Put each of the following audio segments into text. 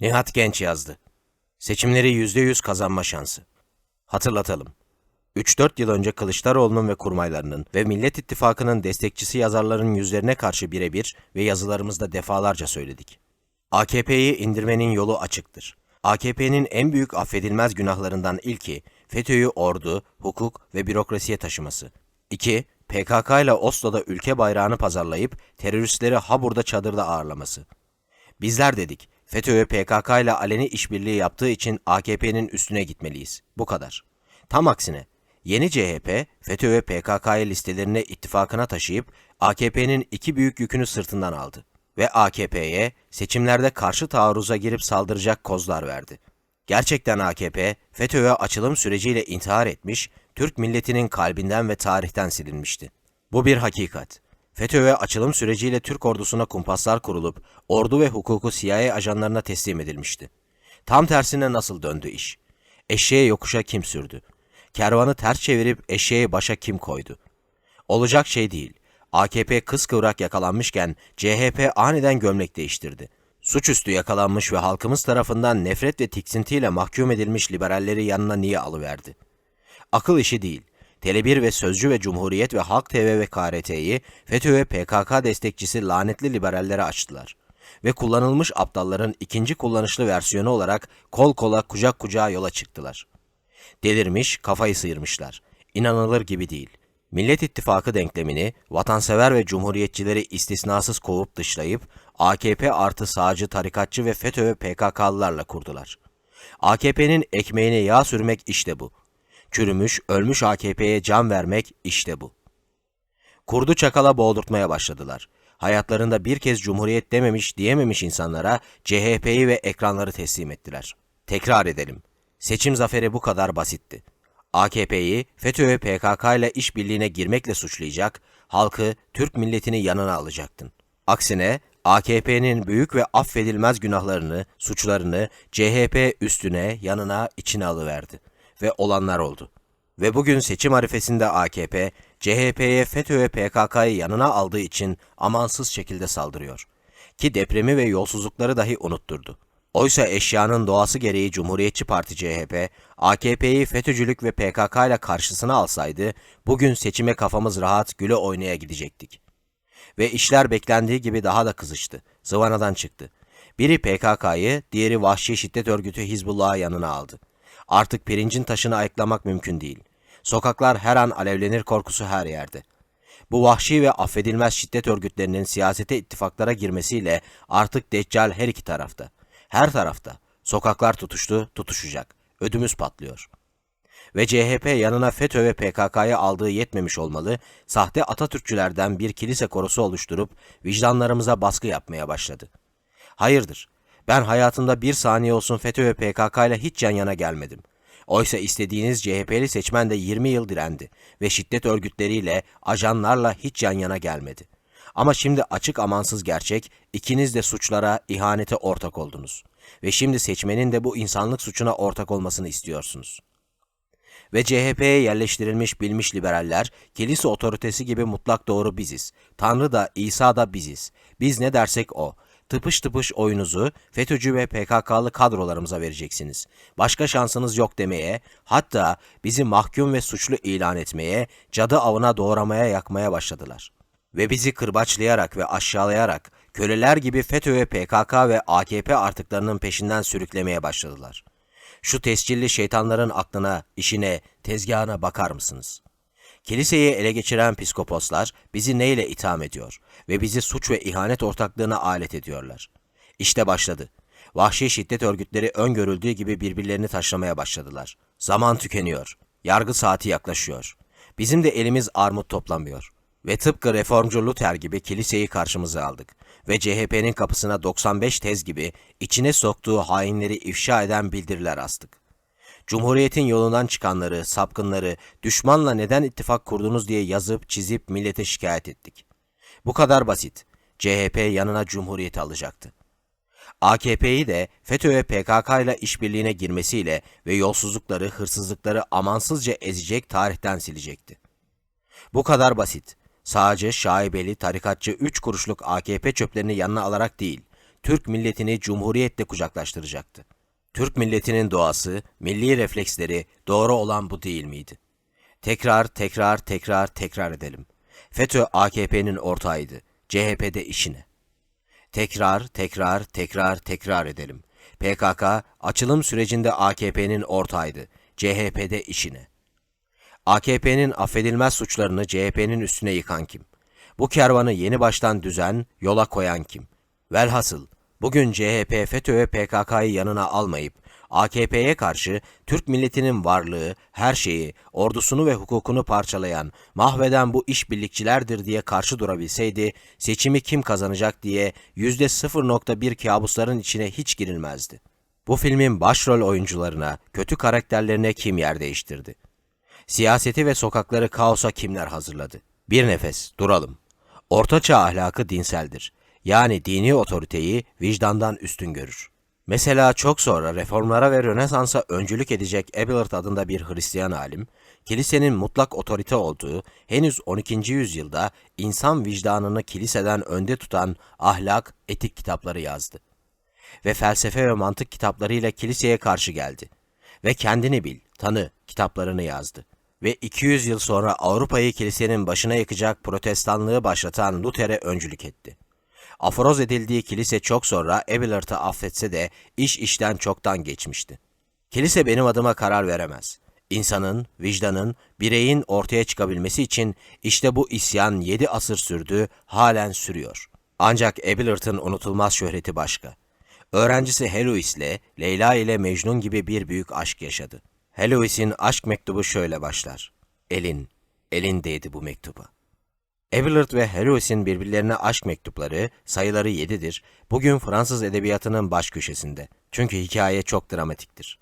Nihat Genç yazdı. Seçimleri %100 kazanma şansı. Hatırlatalım. 3-4 yıl önce Kılıçdaroğlu'nun ve kurmaylarının ve Millet İttifakı'nın destekçisi yazarların yüzlerine karşı birebir ve yazılarımızda defalarca söyledik. AKP'yi indirmenin yolu açıktır. AKP'nin en büyük affedilmez günahlarından ilki FETÖ'yü ordu, hukuk ve bürokrasiye taşıması. 2. PKK ile Oslo'da ülke bayrağını pazarlayıp teröristleri Habur'da çadırda ağırlaması. Bizler dedik, FETÖ ve PKK ile aleni işbirliği yaptığı için AKP'nin üstüne gitmeliyiz. Bu kadar. Tam aksine, yeni CHP, FETÖ ve PKK'yı listelerine ittifakına taşıyıp AKP'nin iki büyük yükünü sırtından aldı. Ve AKP'ye seçimlerde karşı taarruza girip saldıracak kozlar verdi. Gerçekten AKP, FETÖ'ye açılım süreciyle intihar etmiş, Türk milletinin kalbinden ve tarihten silinmişti. Bu bir hakikat. FETÖ'ye açılım süreciyle Türk ordusuna kumpaslar kurulup ordu ve hukuku CIA ajanlarına teslim edilmişti. Tam tersine nasıl döndü iş? Eşeğe yokuşa kim sürdü? Kervanı ters çevirip eşeğe başa kim koydu? Olacak şey değil. AKP kıskıvrak yakalanmışken CHP aniden gömlek değiştirdi. Suçüstü yakalanmış ve halkımız tarafından nefret ve tiksintiyle mahkum edilmiş liberalleri yanına niye alıverdi? Akıl işi değil. Tele1 ve Sözcü ve Cumhuriyet ve Halk TV ve KRT'yi FETÖ ve PKK destekçisi lanetli liberallere açtılar. Ve kullanılmış aptalların ikinci kullanışlı versiyonu olarak kol kola kucak kucağa yola çıktılar. Delirmiş, kafayı sıyırmışlar. İnanılır gibi değil. Millet İttifakı denklemini vatansever ve cumhuriyetçileri istisnasız kovup dışlayıp AKP artı sağcı tarikatçı ve FETÖ ve PKK'lılarla kurdular. AKP'nin ekmeğine yağ sürmek işte bu. Çürümüş, ölmüş AKP'ye can vermek işte bu. Kurdu çakala boğdurtmaya başladılar. Hayatlarında bir kez cumhuriyet dememiş diyememiş insanlara CHP'yi ve ekranları teslim ettiler. Tekrar edelim. Seçim zaferi bu kadar basitti. AKP'yi FETÖ ve PKK ile işbirliğine girmekle suçlayacak, halkı, Türk milletini yanına alacaktın. Aksine AKP'nin büyük ve affedilmez günahlarını, suçlarını CHP üstüne, yanına, içine alıverdi. Ve olanlar oldu. Ve bugün seçim arifesinde AKP, CHP'ye FETÖ ve PKK'yı yanına aldığı için amansız şekilde saldırıyor. Ki depremi ve yolsuzlukları dahi unutturdu. Oysa eşyanın doğası gereği Cumhuriyetçi Parti CHP, AKP'yi FETÖ'cülük ve PKK ile karşısına alsaydı, bugün seçime kafamız rahat güle oynaya gidecektik. Ve işler beklendiği gibi daha da kızıştı. Zıvanadan çıktı. Biri PKK'yı, diğeri vahşi şiddet örgütü Hizbullah'ı yanına aldı. Artık pirincin taşını ayıklamak mümkün değil. Sokaklar her an alevlenir korkusu her yerde. Bu vahşi ve affedilmez şiddet örgütlerinin siyasete ittifaklara girmesiyle artık deccal her iki tarafta. Her tarafta. Sokaklar tutuştu, tutuşacak. Ödümüz patlıyor. Ve CHP yanına FETÖ ve PKK'yı aldığı yetmemiş olmalı, sahte Atatürkçülerden bir kilise korusu oluşturup vicdanlarımıza baskı yapmaya başladı. Hayırdır, ben hayatımda bir saniye olsun FETÖ ve PKK ile hiç yan yana gelmedim. Oysa istediğiniz CHP'li seçmen de 20 yıl direndi ve şiddet örgütleriyle, ajanlarla hiç yan yana gelmedi. Ama şimdi açık amansız gerçek, ikiniz de suçlara, ihanete ortak oldunuz. Ve şimdi seçmenin de bu insanlık suçuna ortak olmasını istiyorsunuz. Ve CHP'ye yerleştirilmiş bilmiş liberaller, kilise otoritesi gibi mutlak doğru biziz. Tanrı da, İsa da biziz. Biz ne dersek o. Tıpış tıpış oyunuzu FETÖ'cü ve PKK'lı kadrolarımıza vereceksiniz. Başka şansınız yok demeye, hatta bizi mahkum ve suçlu ilan etmeye, cadı avına doğramaya yakmaya başladılar. Ve bizi kırbaçlayarak ve aşağılayarak, köleler gibi FETÖ ve PKK ve AKP artıklarının peşinden sürüklemeye başladılar. Şu tescilli şeytanların aklına, işine, tezgahına bakar mısınız? Kiliseyi ele geçiren psikoposlar bizi neyle itham ediyor ve bizi suç ve ihanet ortaklığına alet ediyorlar. İşte başladı. Vahşi şiddet örgütleri öngörüldüğü gibi birbirlerini taşlamaya başladılar. Zaman tükeniyor. Yargı saati yaklaşıyor. Bizim de elimiz armut toplamıyor. Ve tıpkı reformcu Luther gibi kiliseyi karşımıza aldık. Ve CHP'nin kapısına 95 tez gibi içine soktuğu hainleri ifşa eden bildiriler astık. Cumhuriyetin yolundan çıkanları, sapkınları, düşmanla neden ittifak kurdunuz diye yazıp çizip millete şikayet ettik. Bu kadar basit. CHP yanına Cumhuriyeti alacaktı. AKP'yi de FETÖ ve PKK ile işbirliğine girmesiyle ve yolsuzlukları, hırsızlıkları amansızca ezecek tarihten silecekti. Bu kadar basit. Sadece şaibeli, tarikatçı 3 kuruşluk AKP çöplerini yanına alarak değil, Türk milletini cumhuriyetle kucaklaştıracaktı. Türk milletinin doğası, milli refleksleri doğru olan bu değil miydi? Tekrar, tekrar, tekrar, tekrar edelim. FETÖ AKP'nin ortağıydı. CHP'de işine. Tekrar, tekrar, tekrar, tekrar edelim. PKK açılım sürecinde AKP'nin ortağıydı. CHP'de işine. AKP'nin affedilmez suçlarını CHP'nin üstüne yıkan kim? Bu kervanı yeni baştan düzen, yola koyan kim? Velhasıl, bugün CHP FETÖ ve PKK'yı yanına almayıp, AKP'ye karşı Türk milletinin varlığı, her şeyi, ordusunu ve hukukunu parçalayan, mahveden bu işbirlikçilerdir diye karşı durabilseydi, seçimi kim kazanacak diye %0.1 kabusların içine hiç girilmezdi. Bu filmin başrol oyuncularına, kötü karakterlerine kim yer değiştirdi? Siyaseti ve sokakları kaosa kimler hazırladı? Bir nefes, duralım. Ortaçağ ahlakı dinseldir. Yani dini otoriteyi vicdandan üstün görür. Mesela çok sonra reformlara ve Rönesans'a öncülük edecek Abelard adında bir Hristiyan alim, kilisenin mutlak otorite olduğu henüz 12. yüzyılda insan vicdanını kiliseden önde tutan ahlak, etik kitapları yazdı. Ve felsefe ve mantık kitaplarıyla kiliseye karşı geldi. Ve kendini bil, tanı kitaplarını yazdı. Ve 200 yıl sonra Avrupa'yı kilisenin başına yıkacak protestanlığı başlatan Luther'e öncülük etti. Aforoz edildiği kilise çok sonra Abelard'ı affetse de iş işten çoktan geçmişti. Kilise benim adıma karar veremez. İnsanın, vicdanın, bireyin ortaya çıkabilmesi için işte bu isyan yedi asır sürdü, halen sürüyor. Ancak Abelard'ın unutulmaz şöhreti başka. Öğrencisi Helois ile Leyla ile Mecnun gibi bir büyük aşk yaşadı. Helois'in aşk mektubu şöyle başlar. Elin, elindeydi bu mektuba. Abelard ve Helois'in birbirlerine aşk mektupları, sayıları yedidir, bugün Fransız edebiyatının baş köşesinde. Çünkü hikaye çok dramatiktir.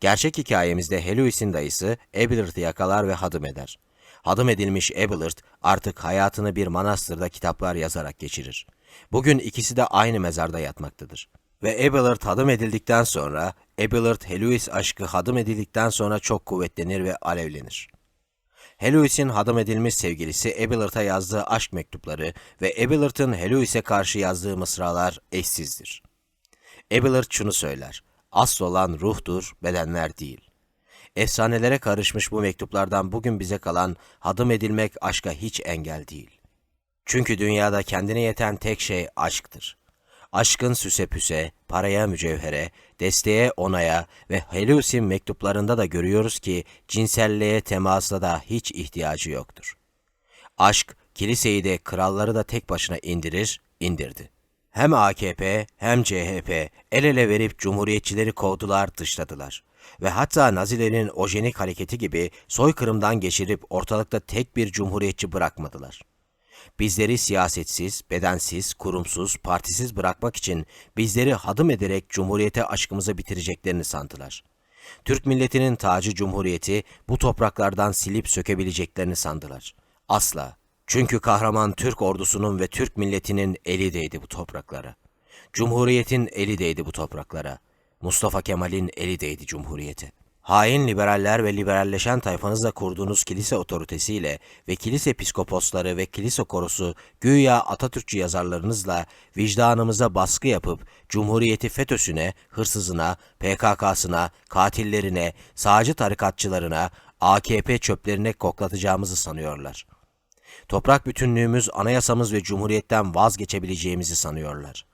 Gerçek hikayemizde Helois'in dayısı Abelard'ı yakalar ve hadım eder. Hadım edilmiş Abelard artık hayatını bir manastırda kitaplar yazarak geçirir. Bugün ikisi de aynı mezarda yatmaktadır. Ve Abelard hadım edildikten sonra, Abelard Helois aşkı hadım edildikten sonra çok kuvvetlenir ve alevlenir. Helois'in hadım edilmiş sevgilisi Abelard'a yazdığı aşk mektupları ve Abelard'ın Helois'e karşı yazdığı mısralar eşsizdir. Abelard şunu söyler, asıl olan ruhtur, bedenler değil. Efsanelere karışmış bu mektuplardan bugün bize kalan hadım edilmek aşka hiç engel değil. Çünkü dünyada kendine yeten tek şey aşktır. Aşkın süse püse, paraya mücevhere, desteğe onaya ve Helus'in mektuplarında da görüyoruz ki cinselliğe temasa da hiç ihtiyacı yoktur. Aşk, kiliseyi de kralları da tek başına indirir, indirdi. Hem AKP hem CHP el ele verip cumhuriyetçileri kovdular, dışladılar. Ve hatta Nazilerin ojenik hareketi gibi soykırımdan geçirip ortalıkta tek bir cumhuriyetçi bırakmadılar. Bizleri siyasetsiz, bedensiz, kurumsuz, partisiz bırakmak için bizleri hadım ederek cumhuriyete aşkımızı bitireceklerini sandılar. Türk milletinin tacı cumhuriyeti bu topraklardan silip sökebileceklerini sandılar. Asla. Çünkü kahraman Türk ordusunun ve Türk milletinin eli değdi bu topraklara. Cumhuriyetin eli değdi bu topraklara. Mustafa Kemal'in eli değdi cumhuriyete. Hain liberaller ve liberalleşen tayfanızla kurduğunuz kilise otoritesiyle ve kilise piskoposları ve kilise korosu güya Atatürkçü yazarlarınızla vicdanımıza baskı yapıp Cumhuriyeti FETÖ'süne, hırsızına, PKK'sına, katillerine, sağcı tarikatçılarına, AKP çöplerine koklatacağımızı sanıyorlar. Toprak bütünlüğümüz, anayasamız ve cumhuriyetten vazgeçebileceğimizi sanıyorlar.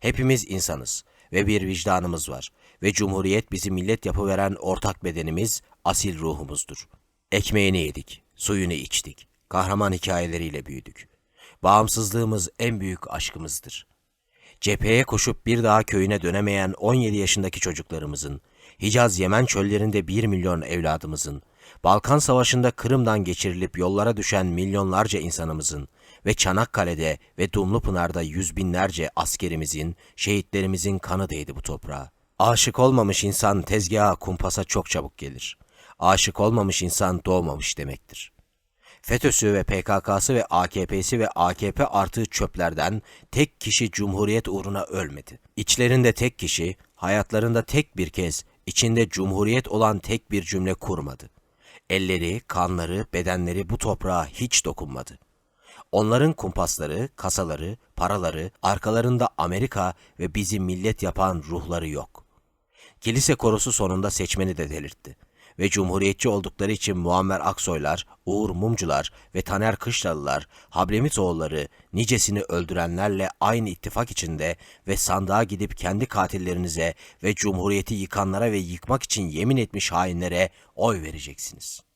Hepimiz insanız ve bir vicdanımız var ve cumhuriyet bizi millet yapıveren ortak bedenimiz, asil ruhumuzdur. Ekmeğini yedik, suyunu içtik, kahraman hikayeleriyle büyüdük. Bağımsızlığımız en büyük aşkımızdır. Cepheye koşup bir daha köyüne dönemeyen 17 yaşındaki çocuklarımızın, Hicaz Yemen çöllerinde 1 milyon evladımızın, Balkan Savaşı'nda Kırım'dan geçirilip yollara düşen milyonlarca insanımızın ve Çanakkale'de ve Dumlupınar'da yüz binlerce askerimizin, şehitlerimizin kanı değdi bu toprağa. Aşık olmamış insan tezgaha kumpasa çok çabuk gelir. Aşık olmamış insan doğmamış demektir. FETÖ'sü ve PKK'sı ve AKP'si ve AKP artığı çöplerden tek kişi Cumhuriyet uğruna ölmedi. İçlerinde tek kişi, hayatlarında tek bir kez, içinde Cumhuriyet olan tek bir cümle kurmadı. Elleri, kanları, bedenleri bu toprağa hiç dokunmadı. Onların kumpasları, kasaları, paraları, arkalarında Amerika ve bizi millet yapan ruhları yok. Kilise korosu sonunda seçmeni de delirtti. Ve cumhuriyetçi oldukları için Muammer Aksoylar, Uğur Mumcular ve Taner Kışlalılar, Hablemitoğulları nicesini öldürenlerle aynı ittifak içinde ve sandığa gidip kendi katillerinize ve cumhuriyeti yıkanlara ve yıkmak için yemin etmiş hainlere oy vereceksiniz.